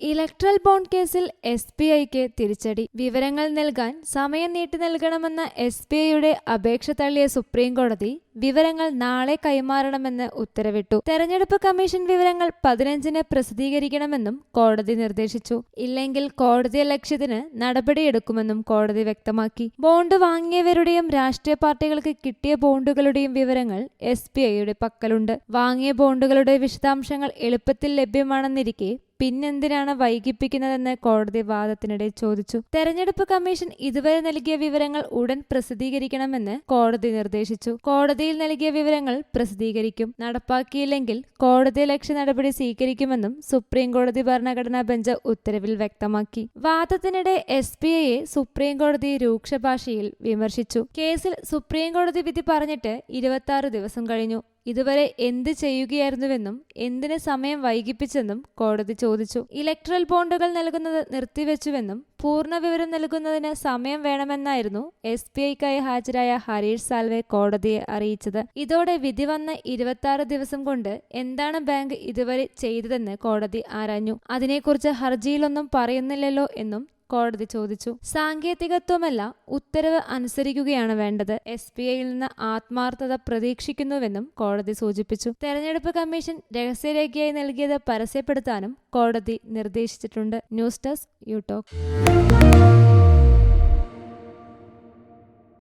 Electoral bond കേസിൽ S B ഐക്ക് തിരിച്ചടി. വിവരങ്ങൾ നൽകാൻ സമയം നീട്ടി നൽകണമെന്ന എസ് ബി ഐയുടെ അപേക്ഷ തള്ളിയ സുപ്രീം കോടതി വിവരങ്ങൾ നാളെ കൈമാറണമെന്ന് ഉത്തരവിട്ടു. തെരഞ്ഞെടുപ്പ് കമ്മീഷൻ വിവരങ്ങൾ പതിനഞ്ചിന് പ്രസിദ്ധീകരിക്കണമെന്നും കോടതി നിർദ്ദേശിച്ചു. ഇല്ലെങ്കിൽ കോടതി ലക്ഷ്യത്തിന് നടപടിയെടുക്കുമെന്നും കോടതി വ്യക്തമാക്കി. ബോണ്ട് വാങ്ങിയവരുടെയും രാഷ്ട്രീയ പാർട്ടികൾക്ക് കിട്ടിയ ബോണ്ടുകളുടെയും വിവരങ്ങൾ എസ് ബി ഐയുടെ പക്കലുണ്ട്. വാങ്ങിയ ബോണ്ടുകളുടെ വിശദാംശങ്ങൾ എളുപ്പത്തിൽ ലഭ്യമാണെന്നിരിക്കെ പിന്നെന്തിനാണ് വൈകിപ്പിക്കുന്നതെന്ന് കോടതി വാദത്തിനിടെ ചോദിച്ചു. തെരഞ്ഞെടുപ്പ് കമ്മീഷൻ ഇതുവരെ നൽകിയ വിവരങ്ങൾ ഉടൻ പ്രസിദ്ധീകരിക്കണമെന്ന് കോടതി നിർദ്ദേശിച്ചു. കോടതിയിൽ നൽകിയ വിവരങ്ങൾ പ്രസിദ്ധീകരിക്കും. നടപ്പാക്കിയില്ലെങ്കിൽ കോടതി ലക്ഷ്യ നടപടി സ്വീകരിക്കുമെന്നും സുപ്രീം കോടതി ഭരണഘടനാ ബെഞ്ച് ഉത്തരവിൽ വ്യക്തമാക്കി. വാദത്തിനിടെ എസ് ബി ഐയെ സുപ്രീം കോടതി രൂക്ഷ ഭാഷയിൽ വിമർശിച്ചു. കേസിൽ സുപ്രീം കോടതി വിധി പറഞ്ഞിട്ട് ഇരുപത്തി ദിവസം കഴിഞ്ഞു. ഇതുവരെ എന്ത് ചെയ്യുകയായിരുന്നുവെന്നും എന്തിന് സമയം വൈകിപ്പിച്ചെന്നും കോടതി ചോദിച്ചു. ഇലക്ട്രൽ ബോണ്ടുകൾ നൽകുന്നത് നിർത്തിവെച്ചുവെന്നും പൂർണ വിവരം നൽകുന്നതിന് സമയം വേണമെന്നായിരുന്നു എസ് ബി ഐക്കായി ഹാജരായ ഹരീഷ് സാൽവെ കോടതിയെ അറിയിച്ചത്. ഇതോടെ വിധി വന്ന ഇരുപത്തി ദിവസം കൊണ്ട് എന്താണ് ബാങ്ക് ഇതുവരെ ചെയ്തതെന്ന് കോടതി ആരാഞ്ഞു. അതിനെക്കുറിച്ച് ഹർജിയിലൊന്നും പറയുന്നില്ലല്ലോ എന്നും കോടതി ചോദിച്ചു. സാങ്കേതികത്വമല്ല ഉത്തരവ് അനുസരിക്കുകയാണ് വേണ്ടത്. എസ് ബി ഐയിൽ നിന്ന് ആത്മാർത്ഥത പ്രതീക്ഷിക്കുന്നുവെന്നും കോടതി സൂചിപ്പിച്ചു. തെരഞ്ഞെടുപ്പ് കമ്മീഷൻ രഹസ്യരേഖയായി നൽകിയത് പരസ്യപ്പെടുത്താനും കോടതി നിർദ്ദേശിച്ചിട്ടുണ്ട്. News desk യൂടോക്ക്